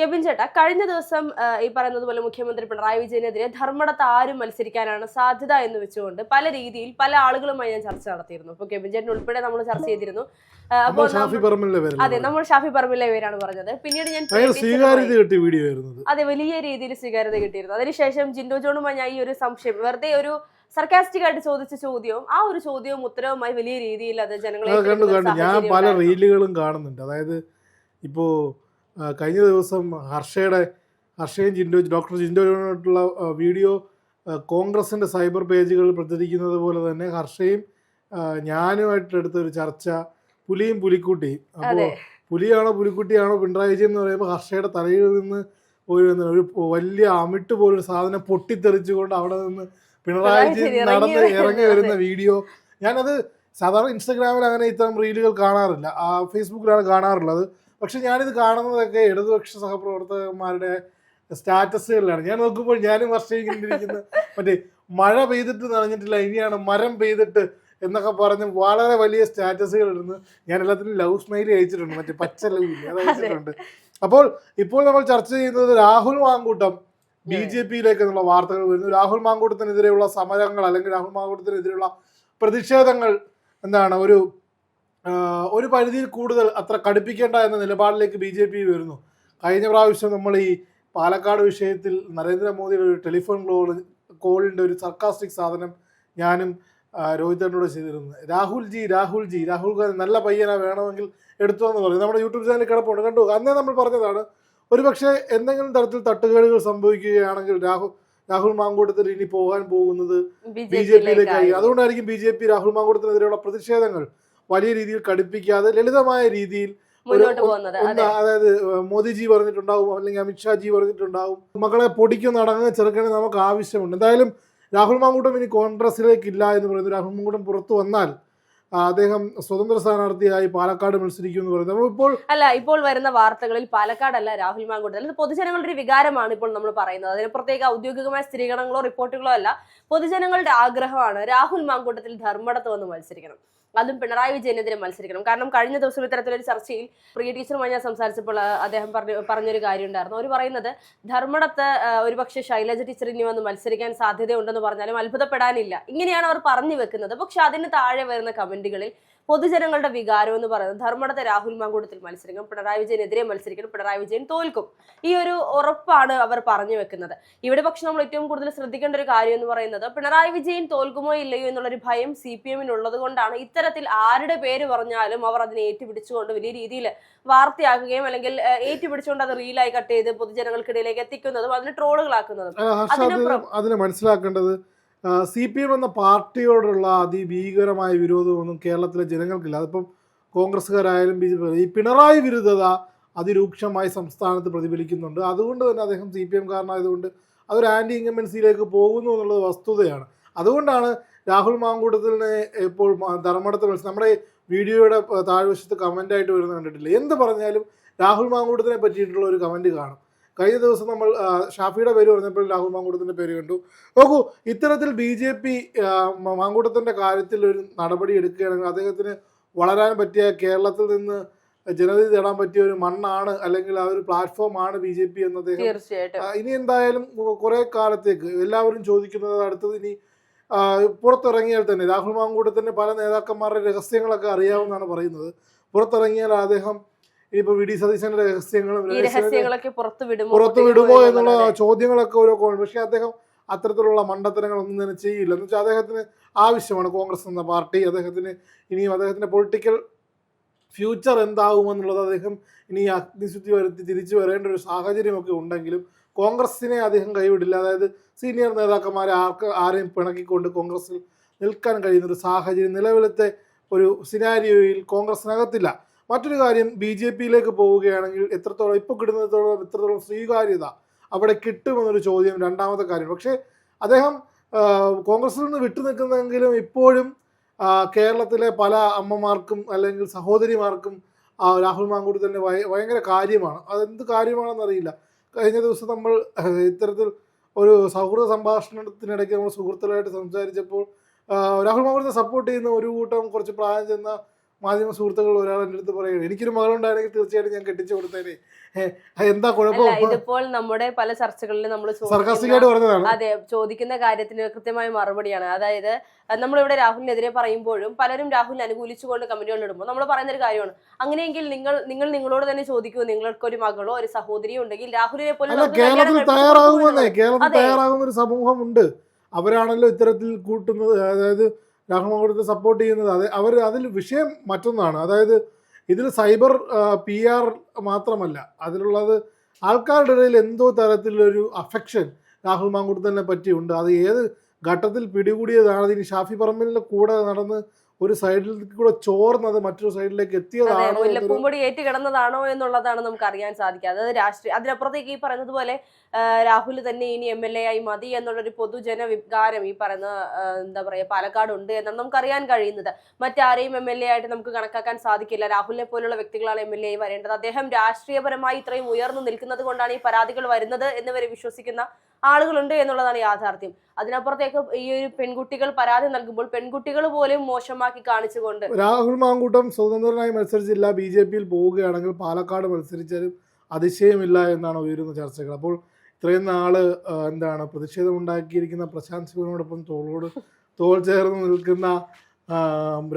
കെബിൻ ചേട്ടാ കഴിഞ്ഞ ദിവസം ഈ പറയുന്നത് പോലെ മുഖ്യമന്ത്രി പിണറായി വിജയനെതിരെ ധർമ്മടത്ത് ആരും മത്സരിക്കാനാണ് സാധ്യത എന്ന് വെച്ചുകൊണ്ട് പല രീതിയിൽ പല ആളുകളുമായി ഞാൻ ചർച്ച നടത്തിയിരുന്നു. അപ്പോൾ കെബിൻ ചേട്ടൻ ഉൾപ്പെടെ നമ്മൾ ചർച്ച ചെയ്തിരുന്നു. അപ്പോൾ അതെ നമ്മൾ ഷാഫി പറമ്പിലെ പേരാണ് പറഞ്ഞത്. പിന്നീട് ഞാൻ അതെ വലിയ രീതിയിൽ സ്വീകാര്യത കിട്ടിയിരുന്നു. അതിനുശേഷം ജിൻഡോ ജോണുമായി ഞാൻ ഈ ഒരു സംശയം വെറുതെ ഒരു സർക്കാസ്റ്റിക് ആയിട്ട് ചോദിച്ച ചോദ്യവും ആ ഒരു ചോദ്യവും ഉത്തരവുമായി വലിയ രീതിയിൽ അത് ജനങ്ങളെ ഞാൻ പല റീലുകളും കാണുന്നുണ്ട്. അതായത് ഇപ്പോൾ കഴിഞ്ഞ ദിവസം ഹർഷയുടെ ഹർഷയും ജിൻഡോ ഡോക്ടർ ജിൻഡോയുമായിട്ടുള്ള വീഡിയോ കോൺഗ്രസിന്റെ സൈബർ പേജുകളിൽ പ്രചരിക്കുന്നത് പോലെ തന്നെ ഹർഷയും ഞാനുമായിട്ട് എടുത്ത ഒരു ചർച്ച പുലിയും പുലിക്കുട്ടിയും അപ്പോൾ പുലിയാണോ പുലിക്കുട്ടിയാണോ പിണറായി വിജയൻ എന്ന് പറയുമ്പോൾ ഹർഷയുടെ തലയിൽ നിന്ന് ഒരു ഒരു വലിയ അമിട്ട് പോലൊരു സാധനം പൊട്ടിത്തെറിച്ചുകൊണ്ട് അവിടെ നിന്ന് പിണറായി വിജയൻ നടന്ന് ഇറങ്ങി ഇറങ്ങി വരുന്ന വീഡിയോ. ഞാനത് സാധാരണ ഇൻസ്റ്റാഗ്രാമിൽ അങ്ങനെ ഇത്തരം റീലുകൾ കാണാറില്ല. ആ ഫേസ്ബുക്കിലാണ് കാണാറുള്ളത്. പക്ഷെ ഞാനിത് കാണുന്നതൊക്കെ ഇടതുപക്ഷ സഹപ്രവർത്തകന്മാരുടെ സ്റ്റാറ്റസുകളിലാണ്. ഞാൻ നോക്കുമ്പോൾ ഞാനും വർഷയിക്കുന്ന മറ്റേ മഴ പെയ്തിട്ട് നനഞ്ഞിട്ടില്ല ഇനിയാണ് മരം പെയ്തിട്ട് എന്നൊക്കെ പറഞ്ഞ് വളരെ വലിയ സ്റ്റാറ്റസുകൾ ഇടുന്നു. ഞാൻ എല്ലാത്തിനും ലവ് സ്മൈൽ അയച്ചിട്ടുണ്ട്. മറ്റേ പച്ച ലവ് അത് അയച്ചിട്ടുണ്ട്. അപ്പോൾ ഇപ്പോൾ നമ്മൾ ചർച്ച ചെയ്യുന്നത് രാഹുൽ മാങ്കൂട്ടം ബി ജെ പിയിലേക്ക് എന്നുള്ള വാർത്തകൾ വരുന്നു. രാഹുൽ മാങ്കൂട്ടത്തിനെതിരെയുള്ള സമരങ്ങൾ അല്ലെങ്കിൽ രാഹുൽ മാങ്കൂട്ടത്തിനെതിരെയുള്ള പ്രതിഷേധങ്ങൾ എന്താണ്? ഒരു ഒരു പരിധിയിൽ കൂടുതൽ അത്ര കടുപ്പിക്കേണ്ട എന്ന നിലപാടിലേക്ക് ബി ജെ പി വരുന്നു. കഴിഞ്ഞ പ്രാവശ്യം നമ്മൾ ഈ പാലക്കാട് വിഷയത്തിൽ നരേന്ദ്രമോദിയുടെ ഒരു ടെലിഫോൺ കോൾ കോളിന്റെ ഒരു സർക്കാസ്റ്റിക് സാധനം ഞാനും രോഹിത് രോഹിതനോട് ചെയ്തിരുന്നു. രാഹുൽ ജി രാഹുൽ ജി രാഹുൽ ഗാന്ധി നല്ല പയ്യനാ വേണമെങ്കിൽ എടുത്തു എന്ന് പറഞ്ഞു. നമ്മുടെ യൂട്യൂബ് ചാനലിൽ കിടപ്പുണ്ട്. കണ്ടു? അന്നേ നമ്മൾ പറഞ്ഞതാണ് ഒരു പക്ഷേ എന്തെങ്കിലും തരത്തിൽ തട്ടുകേടുകൾ സംഭവിക്കുകയാണെങ്കിൽ രാഹുൽ രാഹുൽ മാങ്കൂട്ടത്തിൽ ഇനി പോകാൻ പോകുന്നത് ബി ജെ പിയിലേക്കായി അതുകൊണ്ടായിരിക്കും ബി ജെ പി രാഹുൽ മാങ്കൂട്ടത്തിനെതിരെയുള്ള പ്രതിഷേധങ്ങൾ വലിയ രീതിയിൽ കടുപ്പിക്കാതെ ലളിതമായ രീതിയിൽ മുന്നോട്ട് പോകുന്നത് അതായത് മോദിജി പറഞ്ഞിട്ടുണ്ടാവും അല്ലെങ്കിൽ അമിത്ഷാജി പറഞ്ഞിട്ടുണ്ടാവും. മക്കളെ പൊടിക്കുന്ന അടങ്ങുന്ന ചെറുക്കനെ നമുക്ക് ആവശ്യമുണ്ട്. എന്തായാലും രാഹുൽ മാങ്കൂട്ടം ഇനി കോൺഗ്രസിലേക്കില്ല എന്ന് പറയുന്നത് രാഹുൽ മാങ്കൂട്ടം പുറത്തു വന്നാൽ അദ്ദേഹം സ്വതന്ത്ര സ്ഥാനാർത്ഥിയായി പാലക്കാട് മത്സരിക്കും എന്ന് പറയുന്നത്. ഇപ്പോൾ അല്ല ഇപ്പോൾ വരുന്ന വാർത്തകളിൽ പാലക്കാടല്ല രാഹുൽ മാങ്കൂട്ടത്തിൽ. അല്ലെങ്കിൽ പൊതുജനങ്ങളുടെ ഒരു വികാരമാണ് ഇപ്പോൾ നമ്മൾ പറയുന്നത്. അതിന് പ്രത്യേക ഔദ്യോഗികമായ സ്ഥിരീകരണങ്ങളോ റിപ്പോർട്ടുകളോ അല്ല. പൊതുജനങ്ങളുടെ ആഗ്രഹമാണ് രാഹുൽ മാങ്കൂട്ടത്തിൽ ധർമ്മടത്ത് വന്ന് മത്സരിക്കണം. അതും പിണറായി വിജയനെതിരെ മത്സരിക്കണം. കാരണം കഴിഞ്ഞ ദിവസം ഇത്തരത്തിലൊരു ചർച്ചയിൽ പ്രിയ ടീച്ചറുമായി ഞാൻ സംസാരിച്ചപ്പോൾ അദ്ദേഹം പറഞ്ഞു പറഞ്ഞൊരു കാര്യം ഉണ്ടായിരുന്നു. അവർ പറയുന്നത് ധർമ്മടത്ത് ഒരുപക്ഷെ ശൈലജ ടീച്ചർ ഇനി വന്ന് മത്സരിക്കാൻ സാധ്യതയുണ്ടെന്ന് പറഞ്ഞാലും അത്ഭുതപ്പെടാനില്ല. ഇങ്ങനെയാണ് അവർ പറഞ്ഞു വെക്കുന്നത്. പക്ഷെ അതിന് താഴെ വരുന്ന കമന്റുകളിൽ പൊതുജനങ്ങളുടെ വികാരം എന്ന് പറയുന്നത് ധർമ്മടത്തെ രാഹുൽ മാങ്കൂട്ടത്തിൽ മത്സരിക്കും. പിണറായി വിജയനെതിരെ മത്സരിക്കണം. പിണറായി വിജയൻ തോൽക്കും. ഈ ഒരു ഉറപ്പാണ് അവർ പറഞ്ഞു വെക്കുന്നത്. ഇവിടെ പക്ഷെ നമ്മൾ ഏറ്റവും കൂടുതൽ ശ്രദ്ധിക്കേണ്ട ഒരു കാര്യം എന്ന് പറയുന്നത് പിണറായി വിജയൻ തോൽക്കുമോ ഇല്ലയോ എന്നുള്ളൊരു ഭയം സി പി എമ്മിനുള്ളത് കൊണ്ടാണ് ഇത്തരത്തിൽ ആരുടെ പേര് പറഞ്ഞാലും അവർ അതിനെ ഏറ്റുപിടിച്ചുകൊണ്ട് വലിയ രീതിയിൽ വാർത്തയാക്കുകയും അല്ലെങ്കിൽ ഏറ്റുപിടിച്ചുകൊണ്ട് അത് റീലായി കട്ട് ചെയ്ത് പൊതുജനങ്ങൾക്കിടയിലേക്ക് എത്തിക്കുന്നതും അതിന് ട്രോളുകളാക്കുന്നതും. അതിനെ മനസ്സിലാക്കേണ്ടത് സി പി എം എന്ന പാർട്ടിയോടുള്ള അതിഭീകരമായ വിരോധമൊന്നും കേരളത്തിലെ ജനങ്ങൾക്കില്ല. അതിപ്പം കോൺഗ്രസ്സുകാരായാലും ബി ജെ പി ഈ പിണറായി വിരുദ്ധത അതിരൂക്ഷമായി സംസ്ഥാനത്ത് പ്രതിഫലിക്കുന്നുണ്ട്. അതുകൊണ്ട് തന്നെ അദ്ദേഹം സി പി എം കാരനായതുകൊണ്ട് അതൊരു ആന്റി ഇൻകമ്പൻസിയിലേക്ക് പോകുന്നു എന്നുള്ളത് വസ്തുതയാണ്. അതുകൊണ്ടാണ് രാഹുൽ മാങ്കൂട്ടത്തിനെ ഇപ്പോൾ ധർമ്മടത്ത് മത്സരം നമ്മുടെ വീഡിയോയുടെ താഴ്വശത്ത് കമന്റായിട്ട് വരുന്ന കണ്ടിട്ടില്ല? എന്ത് പറഞ്ഞാലും രാഹുൽ മാങ്കൂട്ടത്തിനെ പറ്റിയിട്ടുള്ള ഒരു കമന്റ് കാണും. കഴിഞ്ഞ ദിവസം നമ്മൾ ഷാഫിയുടെ പേര് പറഞ്ഞപ്പോൾ രാഹുൽ മാങ്കൂട്ടത്തിന്റെ പേര് കണ്ടു. നോക്കൂ ഇത്തരത്തിൽ ബി ജെ പി മാങ്കൂട്ടത്തിന്റെ കാര്യത്തിൽ ഒരു നടപടി എടുക്കുകയാണെങ്കിൽ അദ്ദേഹത്തിന് വളരാൻ പറ്റിയ കേരളത്തിൽ നിന്ന് ജനതി തേടാൻ പറ്റിയ ഒരു മണ്ണാണ് അല്ലെങ്കിൽ ആ ഒരു പ്ലാറ്റ്ഫോമാണ് ബി ജെ പി എന്ന് അദ്ദേഹം തീർച്ചയായിട്ടും. ഇനി എന്തായാലും കുറെ കാലത്തേക്ക് എല്ലാവരും ചോദിക്കുന്നത് അടുത്തത് ഇനി പുറത്തിറങ്ങിയാൽ തന്നെ രാഹുൽ മാങ്കൂട്ടത്തിന് പല നേതാക്കന്മാരുടെ രഹസ്യങ്ങളൊക്കെ അറിയാമെന്നാണ് പറയുന്നത്. പുറത്തിറങ്ങിയാൽ അദ്ദേഹം ഇനിയിപ്പോ വി ഡി സതീശന്റെ രഹസ്യങ്ങളും രഹസ്യങ്ങളൊക്കെ പുറത്തു വിടുമോ? പുറത്തു വിടുമോ എന്നുള്ള ചോദ്യങ്ങളൊക്കെ ഓരോ പക്ഷെ അദ്ദേഹം അത്തരത്തിലുള്ള മണ്ടത്തരങ്ങളൊന്നും തന്നെ ചെയ്യില്ല. എന്ന് വെച്ചാൽ അദ്ദേഹത്തിന് ആവശ്യമാണ് കോൺഗ്രസ് എന്ന പാർട്ടി. അദ്ദേഹത്തിന് ഇനിയും അദ്ദേഹത്തിന്റെ പൊളിറ്റിക്കൽ ഫ്യൂച്ചർ എന്താകുമെന്നുള്ളത് അദ്ദേഹം ഇനി അഗ്നിശുദ്ധി വരുത്തി തിരിച്ചു വരേണ്ട ഒരു സാഹചര്യമൊക്കെ ഉണ്ടെങ്കിലും കോൺഗ്രസിനെ അദ്ദേഹം കൈവിടില്ല. അതായത് സീനിയർ നേതാക്കന്മാരെ ആർക്ക് ആരെയും പിണക്കിക്കൊണ്ട് കോൺഗ്രസിൽ നിൽക്കാൻ കഴിയുന്ന ഒരു സാഹചര്യം നിലവിലത്തെ ഒരു സിനാരിയോയിൽ കോൺഗ്രസിനകത്തില്ല മറ്റൊരു കാര്യം ബി ജെ പിയിലേക്ക് പോവുകയാണെങ്കിൽ എത്രത്തോളം ഇപ്പോൾ കിട്ടുന്നതോളം എത്രത്തോളം സ്വീകാര്യത അവിടെ കിട്ടുമെന്നൊരു ചോദ്യം രണ്ടാമത്തെ കാര്യം. പക്ഷേ അദ്ദേഹം കോൺഗ്രസിൽ നിന്ന് വിട്ടു നിൽക്കുന്നെങ്കിലും ഇപ്പോഴും കേരളത്തിലെ പല അമ്മമാർക്കും അല്ലെങ്കിൽ സഹോദരിമാർക്കും രാഹുൽ മാങ്കൂട്ടത്തിന്റെ ഭയങ്കര കാര്യമാണ്. അതെന്ത് കാര്യമാണെന്നറിയില്ല കഴിഞ്ഞ ദിവസം നമ്മൾ ഇത്തരത്തിൽ ഒരു സൗഹൃദ സംഭാഷണത്തിനിടയ്ക്ക് നമ്മൾ സുഹൃത്തുക്കളായിട്ട് സംസാരിച്ചപ്പോൾ രാഹുൽ മാങ്കൂട്ടത്തെ സപ്പോർട്ട് ചെയ്യുന്ന ഒരു കൂട്ടം കുറച്ച് പ്രായം ചെന്ന മാധ്യമ സുഹൃത്തുക്കൾ ഒരാൾ എന്റെ അടുത്ത് പറയുന്നത് എനിക്കൊരു മകളുണ്ടായിരുന്നെങ്കിൽ തീർച്ചയായിട്ടും ഞാൻ കെട്ടിച്ചു കൊടുത്തേനെ. എന്താ കുഴപ്പം? ഇതിപ്പോൾ നമ്മുടെ പല ചർച്ചകളിലും നമ്മൾ പറഞ്ഞതാണ്. അതെ ചോദിക്കുന്ന കാര്യത്തിന് കൃത്യമായ മറുപടിയാണ്. അതായത് നമ്മളിവിടെ രാഹുലിനെതിരെ പറയുമ്പോഴും പലരും രാഹുലിനെ അനുകൂലിച്ചുകൊണ്ട് കമന്റുകൾ ഇടുമ്പോൾ നമ്മൾ പറയുന്ന ഒരു കാര്യമാണ്. അങ്ങനെയെങ്കിൽ നിങ്ങൾ നിങ്ങൾ നിങ്ങളോട് തന്നെ ചോദിക്കൂ നിങ്ങൾക്ക് ഒരു മകളോ ഒരു സഹോദരിയോ ഉണ്ടെങ്കിൽ രാഹുലിനെ പോലെ കേരളത്തിൽ തയ്യാറാകുമെന്നേ കേരളത്തിൽ തയ്യാറാകുന്ന ഒരു സമൂഹമുണ്ട്. അവരാണല്ലോ ഇത്തരത്തിൽ കൂട്ടുന്നത് അതായത് രാഹുൽ മാങ്കൂട്ടത്തെ സപ്പോർട്ട് ചെയ്യുന്നത്. അതെ അവർ അതിൽ വിഷയം മറ്റൊന്നാണ്. അതായത് ഇതിൽ സൈബർ പി ആർ മാത്രമല്ല. അതിലുള്ളത് ആൾക്കാരുടെ ഇടയിൽ എന്തോ തരത്തിലൊരു അഫെക്ഷൻ രാഹുൽ മാങ്കൂട്ടത്തിനെ പറ്റിയുണ്ട്. അത് ഏത് ഘട്ടത്തിൽ പിടികൂടിയതാണ്? ഇനി ഷാഫി പറമ്പലിന്റെ കൂടെ നടന്ന് ഒരു സൈഡിൽ കൂടെ ചോർന്നത് മറ്റൊരു സൈഡിലേക്ക് എത്തിയതാണോ എന്നൊരു മുല്ലപ്പൂമ്പൊടി ഏറ്റ് കിടന്നതാണോ എന്നുള്ളതാണ് നമുക്ക് അറിയാൻ സാധിക്കുക. അതായത് രാഷ്ട്രീയ അതിനപ്പുറത്തേക്ക് ഈ പറയുന്നത് പോലെ ആ, രാഹുൽ തന്നെ ഇനി എം എൽ എ ആയി മതി എന്നുള്ളൊരു പൊതുജന വികാരം ഈ പറയുന്ന എന്താ പറയുക പാലക്കാട് ഉണ്ട് എന്നാണ് നമുക്കറിയാൻ കഴിയുന്നത്. മറ്റാരെയും എം എൽ എ ആയിട്ട് നമുക്ക് കണക്കാക്കാൻ സാധിക്കില്ല. രാഹുലിനെ പോലുള്ള വ്യക്തികളാണ് എം എൽ എ വരേണ്ടത്. അദ്ദേഹം രാഷ്ട്രീയപരമായി ഇത്രയും ഉയർന്നു നിൽക്കുന്നത് കൊണ്ടാണ് ഈ പരാതികൾ വരുന്നത് എന്നിവരെ വിശ്വസിക്കുന്ന ആളുകളുണ്ട് എന്നുള്ളതാണ് യാഥാർത്ഥ്യം. അതിനപ്പുറത്തേക്ക് ഈ ഒരു പെൺകുട്ടികൾ പരാതി നൽകുമ്പോൾ പെൺകുട്ടികൾ പോലും മോശമാക്കി കാണിച്ചുകൊണ്ട് രാഹുൽ മാങ്കൂട്ടം സ്വതന്ത്രനായി മത്സരിച്ചില്ല. ബി ജെ പിയിൽ പോവുകയാണെങ്കിൽ പാലക്കാട് മത്സരിച്ചാലും അതിശയമില്ല എന്നാണ് ഉയരുന്ന ചർച്ചകൾ. അപ്പോൾ ഇത്രയും നാൾ എന്താണ് പ്രതിഷേധം ഉണ്ടാക്കിയിരിക്കുന്ന പ്രശാന്ത് സിംഗിനോടൊപ്പം തോളോട് തോൾ ചേർന്ന് നിൽക്കുന്ന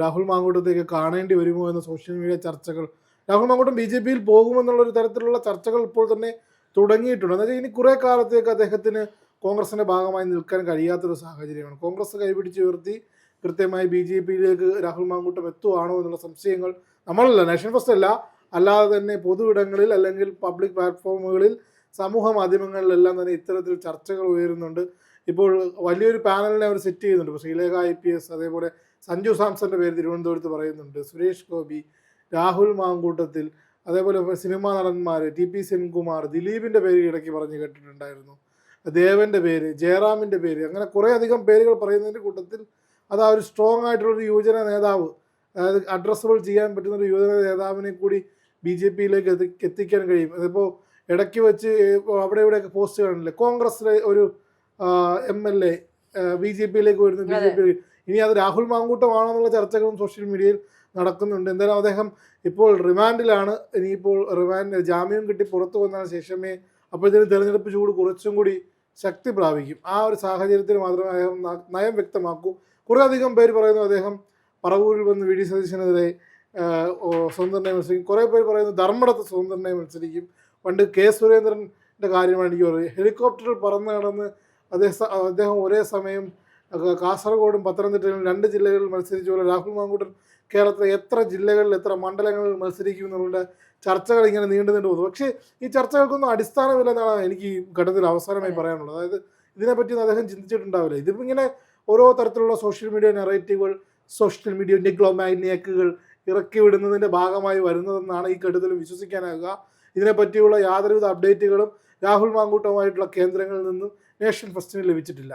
രാഹുൽ മാങ്കൂട്ടത്തേക്ക് കാണേണ്ടി വരുമോ എന്ന സോഷ്യൽ മീഡിയ ചർച്ചകൾ. രാഹുൽ മാങ്കൂട്ടം ബി ജെ പിയിൽ പോകുമെന്നുള്ള ഒരു തരത്തിലുള്ള ചർച്ചകൾ ഇപ്പോൾ തന്നെ തുടങ്ങിയിട്ടുണ്ട്. എന്നുവെച്ചാൽ ഇനി കുറേ കാലത്തേക്ക് അദ്ദേഹത്തിന് കോൺഗ്രസിന്റെ ഭാഗമായി നിൽക്കാൻ കഴിയാത്തൊരു സാഹചര്യമാണ്. കോൺഗ്രസ് കൈപിടിച്ച് ഉയർത്തി കൃത്യമായി ബി ജെ പിയിലേക്ക് രാഹുൽ മാങ്കൂട്ടം എത്തുവാണോ എന്നുള്ള സംശയങ്ങൾ നമ്മളല്ല. നാഷണൽ ഫസ്റ്റ് അല്ല. അല്ലാതെ തന്നെ പൊതു ഇടങ്ങളിൽ അല്ലെങ്കിൽ പബ്ലിക് പ്ലാറ്റ്ഫോമുകളിൽ സമൂഹ മാധ്യമങ്ങളിലെല്ലാം തന്നെ ഇത്തരത്തിൽ ചർച്ചകൾ ഉയരുന്നുണ്ട്. ഇപ്പോൾ വലിയൊരു പാനലിനെ അവർ സെറ്റ് ചെയ്യുന്നുണ്ട്. ഇപ്പോൾ ശ്രീലേഖ ഐ പി എസ് അതേപോലെ സഞ്ജു സാംസന്റെ പേര് തിരുവനന്തപുരത്ത് പറയുന്നുണ്ട്. സുരേഷ് ഗോപി രാഹുൽ മാങ്കൂട്ടത്തിൽ അതേപോലെ സിനിമാ നടന്മാർ ടി പി സെൻകുമാർ ദിലീപിന്റെ പേര് ഇടയ്ക്ക് പറഞ്ഞ് കേട്ടിട്ടുണ്ടായിരുന്നു. ദേവന്റെ പേര് ജയറാമിന്റെ പേര് അങ്ങനെ കുറേ അധികം പേരുകൾ പറയുന്നതിന്റെ കൂട്ടത്തിൽ അത് ആ ഒരു സ്ട്രോങ് ആയിട്ടുള്ളൊരു യുവജന നേതാവ് അതായത് അഡ്രസ്സബിൾ ചെയ്യാൻ പറ്റുന്ന ഒരു യുവജന നേതാവിനെ കൂടി ബി ജെ പിയിലേക്ക് എത്തി എത്തിക്കാൻ കഴിയും. അതിപ്പോൾ ഇടയ്ക്ക് വെച്ച് അവിടെ ഇവിടെയൊക്കെ പോസ്റ്റ് കാണില്ലേ കോൺഗ്രസിലെ ഒരു M L A B J പിയിലേക്ക് വരുന്നു ബി ജെ പി ഇനി അത് രാഹുൽ മാങ്കൂട്ടമാണോ എന്നുള്ള ചർച്ചകളും സോഷ്യൽ മീഡിയയിൽ നടക്കുന്നുണ്ട്. എന്തായാലും അദ്ദേഹം ഇപ്പോൾ റിമാൻഡിലാണ്. ഇനിയിപ്പോൾ റിമാൻഡ് ജാമ്യം കിട്ടി പുറത്തു വന്നതിന് ശേഷമേ അപ്പോഴത്തേനും തെരഞ്ഞെടുപ്പ് ചൂട് കുറച്ചും കൂടി ശക്തി പ്രാപിക്കും. ആ ഒരു സാഹചര്യത്തിൽ മാത്രമേ അദ്ദേഹം നയം വ്യക്തമാക്കൂ. കുറേ അധികം പേര് പറയുന്നു അദ്ദേഹം പറവൂരിൽ വന്ന് വി ഡി സതീശനെതിരെ സ്വന്തം മത്സരിക്കും. കുറേ പേര് പറയുന്നു ധർമ്മടത്ത് സ്വന്തം മത്സരിക്കും. പണ്ട് കെ സുരേന്ദ്രന്റെ കാര്യമാണ് എനിക്ക് പറയുന്നത് ഹെലികോപ്റ്റർ പറന്ന് നടന്ന് അദ്ദേഹം അദ്ദേഹം ഒരേ സമയം കാസർഗോഡും പത്തനംതിട്ടയിലും രണ്ട് ജില്ലകളിൽ മത്സരിച്ച പോലെ രാഹുൽ മാങ്കൂട്ടൻ കേരളത്തിലെ എത്ര ജില്ലകളിൽ എത്ര മണ്ഡലങ്ങളിൽ മത്സരിക്കും എന്നുള്ള ചർച്ചകൾ ഇങ്ങനെ നീണ്ടു നീണ്ടു പോകുന്നു. പക്ഷേ ഈ ചർച്ചകൾക്കൊന്നും അടിസ്ഥാനമില്ല എന്നാണ് എനിക്ക് ഈ ഘട്ടത്തിൽ അവസാനമായി പറയാനുള്ളത്. അതായത് ഇതിനെപ്പറ്റി അദ്ദേഹം ചിന്തിച്ചിട്ടുണ്ടാവില്ല. ഇതിപ്പോൾ ഇങ്ങനെ ഓരോ തരത്തിലുള്ള സോഷ്യൽ മീഡിയ നെറേറ്റീവുകൾ സോഷ്യൽ മീഡിയ നിഗ്ലോമാഗ്നിയക്കുകൾ ഇറക്കി വിടുന്നതിന്റെ ഭാഗമായി വരുന്നതെന്നാണ് ഈ ഘട്ടത്തിൽ വിശ്വസിക്കാനാകുക. ഇതിനെപ്പറ്റിയുള്ള യാതൊരുവിധ അപ്ഡേറ്റുകളും രാഹുൽ മാങ്കൂട്ടവുമായിട്ടുള്ള കേന്ദ്രങ്ങളിൽ നിന്നും നേഷൻ ഫസ്റ്റിന് ലഭിച്ചിട്ടില്ല.